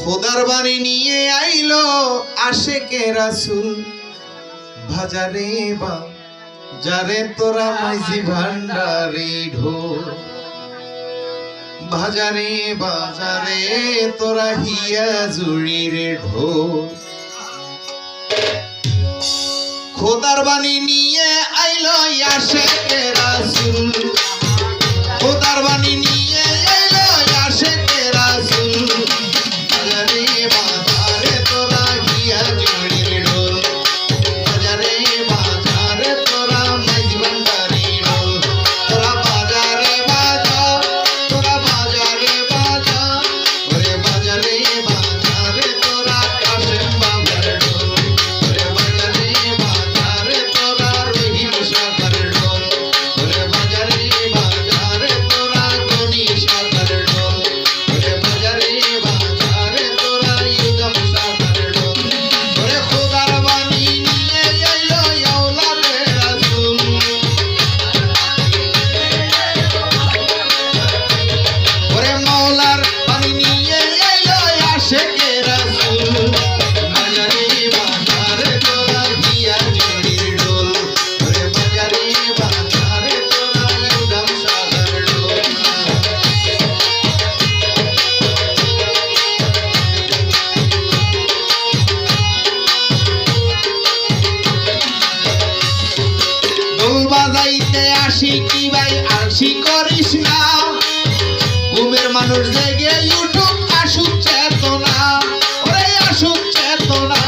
খোদার বাড়ি নিয়ে আইলো আশেকে রাসুল। ভাজারে বা, যারে তোরা মাইজি ভান্ডারি ঢোল। ভাজারে বাজারে তোরা হিয়া জুড়ির ঢো খোদার বাণী নিয়ে আইলো আশেকে মানুষ জেগে ইউটিউব আসুক চেতনা, ওরে আসুক চেতনা।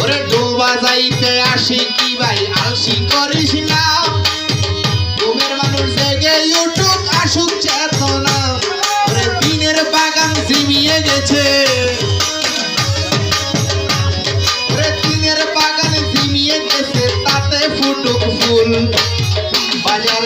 ওরে ডোল বাজাইতে আসি কি ভাই, আলসি করিস না। ঘুমের মানুষ জেগে ইউটিউব আসুক চেতনা দিনের বাগান জিমিয়ে গেছে। España